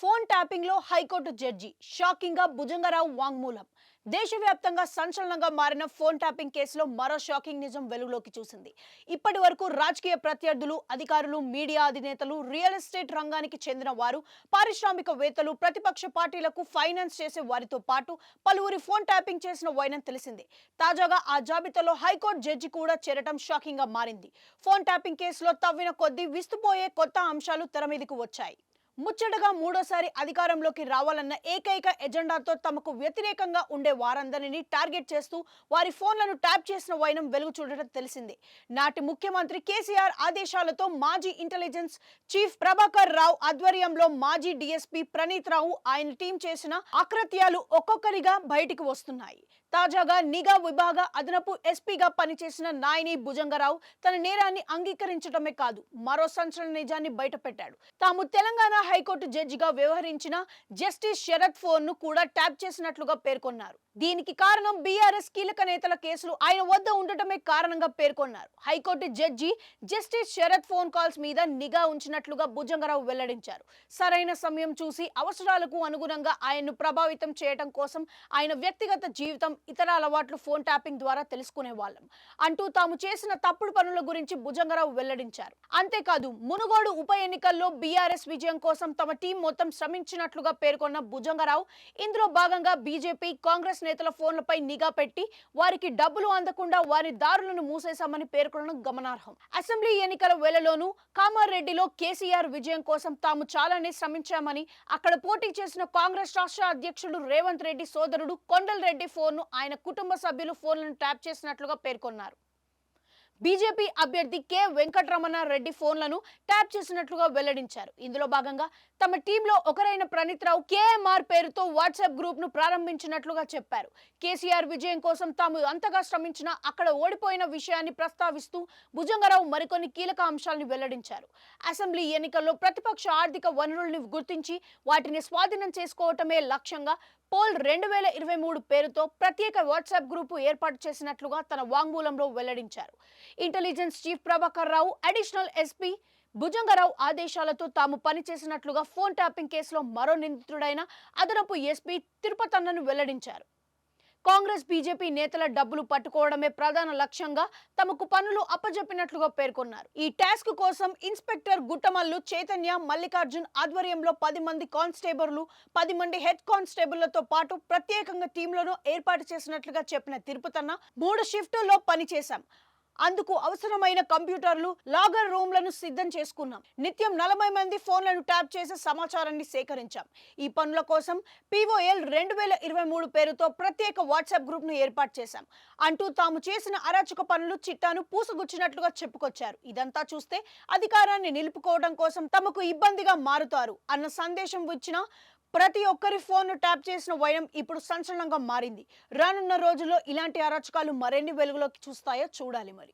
Phone ట్యాపింగ్లో high court judge. షాకింగ్గా భుజంగరావు వాంగ్మూలం. దేశవ్యాప్తంగా సంచలనంగా మారిన ఫోన్ ట్యాపింగ్ కేసులో మరో షాకింగ్ నిజం వెలుగులోకి చూసింది. ఇప్పటి వరకు రాజకీయ ప్రత్యర్థులు అధికారులు మీడియా అధినేతలు రియల్ ఎస్టేట్ రంగానికి చెందిన వారు పారిశ్రామికవేత్తలు ప్రతిపక్ష పార్టీలకు ఫైనాన్స్ చేసే వారితో పాటు పలువురి ఫోన్ ట్యాపింగ్ చేసిన వైనం తెలిసింది. తాజాగా ఆ జాబితాలో హైకోర్టు జడ్జి కూడా చేరటం షాకింగ్గా మారింది. ఫోన్ ట్యాపింగ్ కేసులో తవ్విన కొద్దీ విస్తుపోయే కొత్త అంశాలు తెర మీదకు వచ్చాయి. ముచ్చటగా మూడోసారి అధికారంలోకి రావాలన్న ఏకైక ఎజెండాతో తమకు వ్యతిరేకంగా ఉండే వారందరినీ టార్గెట్ చేస్తూ వారి ఫోన్లను ట్యాప్ చేసిన వైనం వెలుగు చూడటం తెలిసింది. నాటి ముఖ్యమంత్రి కేసీఆర్ ఆదేశాలతో మాజీ ఇంటెలిజెన్స్ చీఫ్ ప్రభాకర్ రావు ఆధ్వర్యంలో మాజీ డీఎస్పీ ప్రణీత్ రావు ఆయన టీం చేసిన అకృత్యాలు ఒక్కొక్కరిగా బయటికి వస్తున్నాయి. తాజాగా నిఘా విభాగ అదనపు ఎస్పీగా పనిచేసిన నాయని భుజంగరావు తన నేరాన్ని అంగీకరించడమే కాదు మరో సంచలన నిజాన్ని బయటపెట్టాడు. తాము తెలంగాణ హైకోర్టు జడ్జిగా వ్యవహరించిన జస్టిస్ శరత్ ఫోన్ను కూడా ట్యాప్ చేసినట్లుగా పేర్కొన్నారు. దీనికి కారణం బీఆర్ఎస్ కీలక నేతల కేసులు ఆయన వద్ద ఉండటమే కారణంగా పేర్కొన్నారు. High Court judge justice Sharath phone calls మీద నిఘా ఉంచినట్లుగా భుజంగరావు వెల్లడించారు. సరైన సమయం చూసి అవసరాలకు అనుగుణంగా ఆయన్ను ప్రభావితం చేయడం కోసం ఆయన వ్యక్తిగత జీవితం ఇతర అలవాట్లు ఫోన్ ట్యాపింగ్ ద్వారా తెలుసుకునే వాళ్ళం అంటూ తాము చేసిన తప్పుడు పనుల గురించి భుజంగరావు వెల్లడించారు. అంతేకాదు మునుగోడు ఉప ఎన్నికల్లో బీఆర్ఎస్ విజయం కోసం తమ టీం మొత్తం శ్రమించినట్లుగా పేర్కొన్న భుజంగరావు. ఇందులో భాగంగా బీజేపీ కాంగ్రెస్ నేతల ఫోన్లపై నిఘా పెట్టి వారికి డబ్బులు అందకుండా వారి దారులను మూసేశామని పేర్కొనడం గమనార్హం. అసెంబ్లీ ఎన్నికల వేళలోనూ కామారెడ్డిలో కేసీఆర్ విజయం కోసం తాము చాలానే శ్రమించామని అక్కడ పోటీ చేసిన కాంగ్రెస్ రాష్ట్ర అధ్యక్షుడు రేవంత్ రెడ్డి సోదరుడు కొండల్ రెడ్డి ఫోన్ను ఆయన కుటుంబ సభ్యులు ఫోన్లను ట్యాప్ చేసినట్లుగా పేర్కొన్నారు. బీజేపీ అభ్యర్థి కె. వెంకటరమణ రెడ్డి ఫోన్లను ట్యాప్ చేసినట్లుగా వెల్లడించారు. ఇందులో భాగంగా తమ టీంలో ఒకరైన ప్రణీత్ రావు కేఎంఆర్ పేరుతో వాట్సాప్ గ్రూప్ను ప్రారంభించినట్లుగా చెప్పారు. కేసీఆర్ విజయం కోసం తాము అంతగా శ్రమించినా అక్కడ ఓడిపోయిన విషయాన్ని ప్రస్తావిస్తూ భుజంగరావు మరికొన్ని కీలక అంశాలను వెల్లడించారు. అసెంబ్లీ ఎన్నికల్లో ప్రతిపక్ష ఆర్థిక వనరుల్ని గుర్తించి వాటిని స్వాధీనం చేసుకోవటమే లక్ష్యంగా పోల్ రెండు వేల ఇరవై మూడు పేరుతో ప్రత్యేక వాట్సాప్ గ్రూపు ఏర్పాటు చేసినట్లుగా తన వాంగ్మూలంలో వెల్లడించారు. Intelligence chief Prabhakar Rao additional SP Bhujangarao ఆదేశాలతో తాము పనిచేసినట్లుగా ఫోన్ ట్యాపింగ్ కేసులో మరో నిందితుడైన అదనపు ఎస్పీ తిరుపతన్నను వెల్లడించారు. కాంగ్రెస్ బీజేపీ నేతల డబ్బులు పట్టుకోవడమే ప్రధాన లక్ష్యంగా తమకు పనులు అప్పజెప్పినట్లుగా పేర్కొన్నారు. ఈ టాస్క్ కోసం ఇన్స్పెక్టర్ గుట్టమల్లు చైతన్య మల్లికార్జున్ ఆధ్వర్యంలో పది మంది కానిస్టేబుల్లు పది మంది హెడ్ కానిస్టేబుళ్ళతో పాటు ప్రత్యేకంగా టీంలను ఏర్పాటు చేసినట్లుగా చెప్పిన తిరుపతన్న మూడు షిఫ్టుల్లో పనిచేశాం. అందుకు అవసరమైన కంప్యూటర్లు లాగర్ రూమ్లను సిద్ధం చేసుకున్నాం. నిత్యం నలభై మంది ఫోన్లను ట్యాప్ చేసి సమాచారాన్ని సేకరించాం. ఈ పనుల కోసం పీఓఎల్ రెండు వేల ఇరవై మూడు పేరుతో ప్రత్యేక వాట్సాప్ గ్రూప్ను ఏర్పాటు చేశాం. అంటూ తాము చేసిన అరాచక పనులు చిట్టాను పూసగుచ్చినట్లుగా చెప్పుకొచ్చారు. ఇదంతా చూస్తే అధికారాన్ని నిలుపుకోవడం కోసం తమకు ఇబ్బందిగా మారుతారు అన్న సందేశం వచ్చిన ప్రతి ఒక్కరి ఫోన్ను ట్యాప్ చేసిన వైరం ఇప్పుడు సంచలనంగా మారింది. రానున్న రోజుల్లో ఇలాంటి అరాచకాలు మరెన్ని వెలుగులోకి చూస్తాయో చూడాలి మరి.